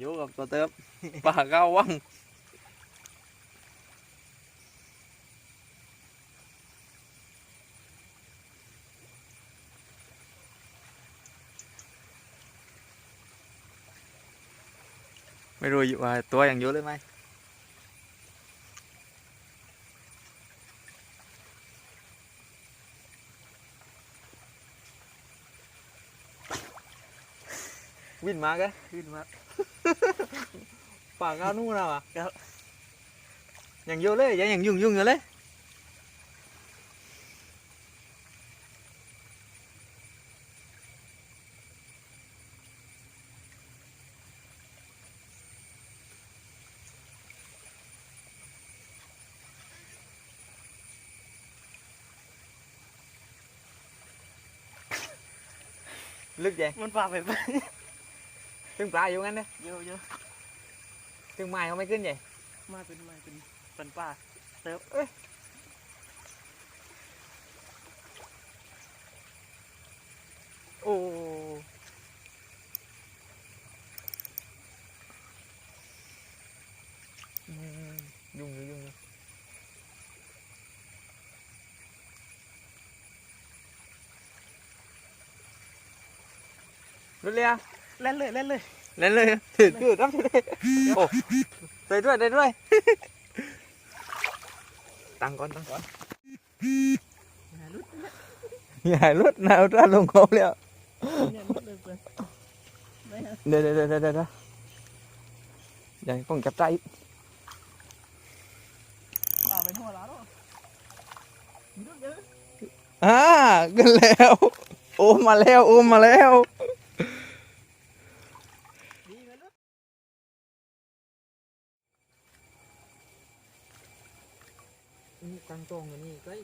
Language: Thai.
อยู่กับตัวเติมปลาเก้าวังไม่รู้อยู่ ว่าตัวอย่างอยู่เลยไหมวิ่งมากันขึ้นมา ปากก้าวนู่นแล้วอะครับยังอยู่เลยยังยังยุ่งยุ่งอยู่เลยลึกใหญ่มันปลาไปไป ตึงปลาอยู่งั้นเด้เยอะเยอะตึงไม้เขาไม่ขึ้นใหญ่มาเป็นมาเป็นเป็นปลาเติบโอ้อืมยุ่งอยู่ยุ่งอยู่รู้เลยอะ เล่นเลยเล่นเลยเล่นเลยถือคือรับเลยโอ้ได้ด้วยได้ด้วย ตังก่อนตังก่อนอย่าให้รถนะเอาด้านลงเขาแล้วเนี่ยลุดเลยเพื่อนไม่ฮะเดี๋ยวเดี๋ยวเดี๋ยวเดี๋ยวเดี๋ยวอย่าให้กล้องจับใจปลาไปทั่วแล้วมีลุดเยอะอ่ากันแล้ว โอมมาแล้ว โอมมาแล้ว ดีไหมลุด นี่ตังตรงนี่ใกล้